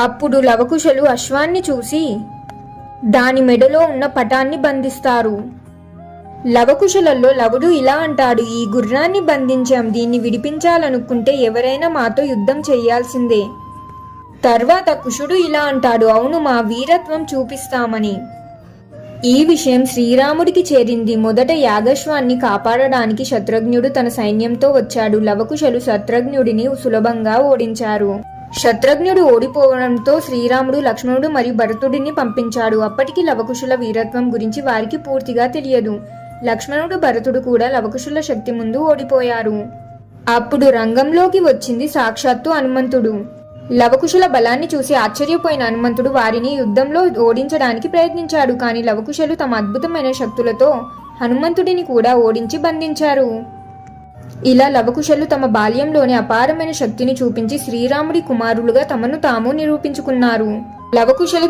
అప్పుడు లవకుశలు అశ్వాన్ని చూసి దాని మెడలో ఉన్న పటాన్ని బంధిస్తారు. లవకుశలలో లవుడు ఇలా అంటాడు ఈ గుర్రాన్ని బంధించాం దీన్ని విడిపించాలనుకుంటే ఎవరైనా మాతో యుద్ధం చేయాల్సిందే. తర్వాత కుషుడు ఇలా అంటాడు అవును మా వీరత్వం చూపిస్తామని. ఈ విషయం శ్రీరాముడికి చేరింది. మొదట యాగశ్వాన్ని కాపాడడానికి శత్రుఘ్నుడు తన సైన్యంతో వచ్చాడు. లవకుశలు శత్రుఘ్నుడిని సులభంగా ఓడించారు. శత్రుఘ్నుడు ఓడిపోవడంతో శ్రీరాముడు లక్ష్మణుడు మరియు భరతుడిని పంపించాడు. అప్పటికి లవకుశుల వీరత్వం గురించి వారికి పూర్తిగా తెలియదు. లక్ష్మణుడు భరతుడు కూడా లవకుశుల శక్తి ముందు ఓడిపోయారు. అప్పుడు రంగంలోకి వచ్చింది సాక్షాత్తు హనుమంతుడు. లవకుశుల బలాన్ని చూసి ఆశ్చర్యపోయిన హనుమంతుడు వారిని యుద్ధంలో ఓడించడానికి ప్రయత్నించాడు. కానీ లవకుశలు తమ అద్భుతమైన శక్తులతో హనుమంతుడిని కూడా ఓడించి బంధించారు. ఇలా లవకుశలు తమ బాల్యంలోనే అపారమైన శక్తిని చూపించి శ్రీరాముడి కుమారులుగా తమను తాము నిరూపించుకున్నారు. లవకుశలు